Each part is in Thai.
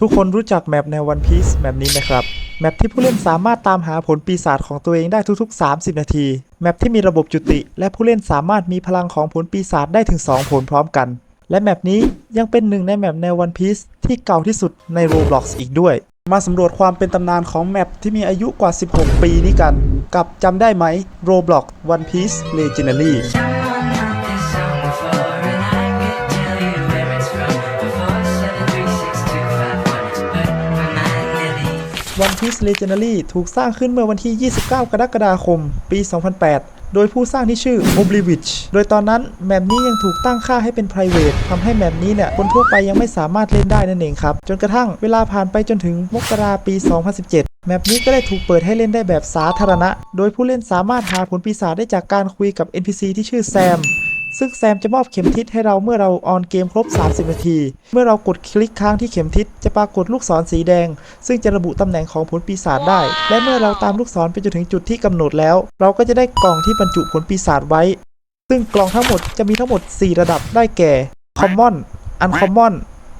ทุกคนรู้จักแมปแนว One Piece แมปนี้ไหมครับ แมปที่ผู้เล่นสามารถตามหาผลปีศาจของตัวเองได้ทุกๆ 30 นาที แมปที่มีระบบจุติ และผู้เล่นสามารถมีพลังของผลปีศาจได้ถึง 2 ผลพร้อมกัน และแมปนี้ยังเป็นหนึ่งในแมปแนว One Piece ที่เก่าที่สุดใน Roblox อีกด้วย มาสำรวจความเป็นตำนานของแมปที่มีอายุกว่า 16 ปีนี้กัน กับจำได้ไหม Roblox One Piece Legendary me. One Piece Legendary ถูกสร้างขึ้นเมื่อวันที่ 29 กรกฎาคม ปี 2008 โดยผู้สร้างที่ชื่อ Oblivious โดยตอนนั้นแมปนี้ยังถูกตั้งค่าให้เป็น private ทำให้แมปนี้เนี่ย คนทั่วไปยังไม่สามารถเล่นได้นั่นเองครับ จนกระทั่งเวลาผ่านไปจนถึงมกราปี 2017แมปนี้ก็ได้ถูกเปิดให้เล่นได้แบบสาธารณะ โดยผู้เล่นสามารถหาผลปีศาจได้จากการคุยกับ NPC ที่ชื่อแซม ซึ่งแซมจะมอบเข็มทิศให้เราเมื่อเราออนเกมครบ 30 นาที เมื่อเรากดคลิกค้างที่เข็มทิศจะปรากฏลูกศรสีแดง ซึ่งจะระบุตำแหน่งของผลปีศาจได้ และเมื่อเราตามลูกศรไปจนถึงจุดที่กำหนดแล้ว เราก็จะได้กล่องที่บรรจุผลปีศาจไว้ ซึ่งกล่องทั้งหมดจะมีทั้งหมด 4 ระดับได้แก่ Common Uncommon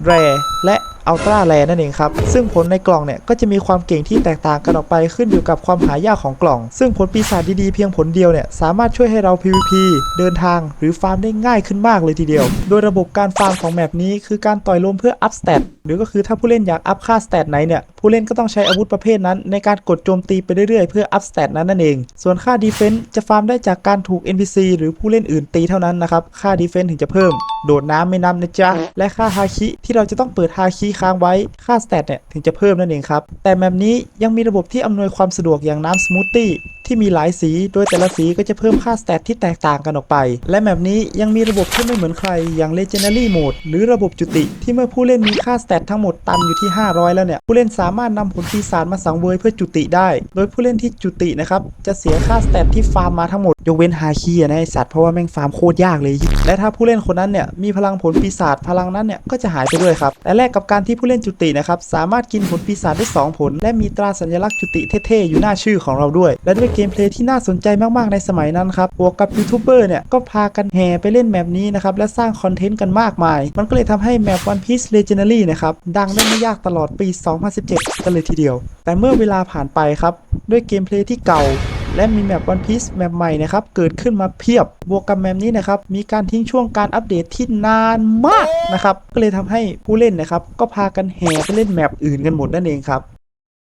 Rare และ Ultra Rare นั่นเองครับ ซึ่งผลในกล่องเนี่ยก็จะมีความเก่งที่แตกต่างกันออกไปขึ้นอยู่กับความหายากของกล่อง ซึ่งผลปีศาจดีๆเพียงผลเดียวเนี่ยสามารถช่วยให้เรา PVP เดินทางหรือฟาร์มได้ง่ายขึ้นมากเลยทีเดียว โดยระบบการฟาร์มของแมปนี้คือการต่อยลมเพื่ออัพสเตตหรือก็คือถ้าผู้เล่นอยากอัพค่าสเตตไหนเนี่ยผู้เล่นก็ต้องใช้อาวุธประเภทนั้น ในการกดโจมตีไปเรื่อยๆ เพื่ออัพสเตตนั้นนั่นเอง ส่วนค่าดีเฟนส์จะฟาร์มได้จากการถูก NPC หรือผู้เล่นอื่นตีเท่านั้นนะครับค่าดีเฟนส์ถึงจะเพิ่ม โดดน้ำไม่นำนะจ๊ะ และค่าฮาคิที่เราจะต้องเปิดฮาคิค้างไว้ ค่าสเตตเนี่ยถึงจะเพิ่มนั่นเองครับ แต่แมปนี้ยังมีระบบที่อำนวยความสะดวกอย่างน้ำสมูทตี้ที่มีหลายสี โดยแต่ละสีก็จะเพิ่มค่าสเตตที่แตกต่างกันออกไป และแมปนี้ยังมีระบบที่ไม่เหมือนใครอย่าง Legendary Mode หรือระบบจุติ ที่เมื่อผู้เล่นมีค่าสเตตทั้งหมดตันอยู่ที่ 500 แล้วเนี่ย ผู้เล่นสามารถนำผลปีศาจมาสังเวยเพื่อจุติได้ โดยผู้เล่นที่จุตินะครับจะเสียค่าสเตตที่ฟาร์มมาทั้งหมดยกเว้นฮาคีอะนะไอสัตว์เพราะว่าแม่งฟาร์มโคตรยากเลย และถ้าผู้เล่นคนนั้นเนี่ยมีพลังผลปีศาจพลังนั้นเนี่ยก็จะหายไปด้วยครับแต่แลกกับการที่ผู้เล่นจุตินะครับสามารถกินผลปีศาจได้สองผล และมีตราสัญลักษณ์จุติเท่ๆอยู่หน้าชื่อของเราด้วย และด้วยเกมเพลย์ที่น่าสนใจมากๆในสมัยนั้นครับบวกกับยูทูบเบอร์เนี่ยก็พากันแห่ไปเล่นแมปนี้นะครับและสร้างคอนเทนต์กันมากมาย มันก็เลยทำให้แมป One Piece Legendary นะครับดังได้ไม่ยากตลอดปี 2017 กันเลยทีเดียว แต่เมื่อเวลาผ่านไปครับด้วยเกมเพลย์ที่เก่า และมีแมป One Piece แมปใหม่นะครับ เกิดขึ้นมาเพียบบวกกับแมปนี้นะครับ มีการทิ้งช่วงการอัปเดตที่นานมากนะครับ ก็เลยทำให้ผู้เล่นนะครับ ก็พากันแห่ไปเล่นแมปอื่นกันหมดนั่นเองครับ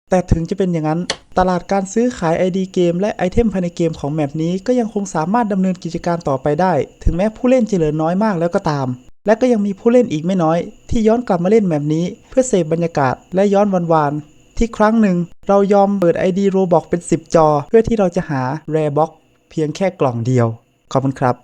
แต่ถึงจะเป็นอย่างนั้น ตลาดการซื้อขาย ID เกมและไอเทมภายในเกมของแมปนี้ก็ยังคงสามารถดำเนินกิจการต่อไปได้ ถึงแม้ผู้เล่นจะเหลือน้อยมากแล้วก็ตามและก็ยังมีผู้เล่นอีกไม่น้อย ที่ย้อนกลับมาเล่นแมปนี้ เพื่อเสพบรรยากาศและย้อนวันวาน ที่ครั้งหนึ่งเรายอมเปิด ID Roblox เป็น 10 จอ เพื่อที่เราจะหา Rare Box เพียงแค่กล่องเดียว ขอบคุณครับ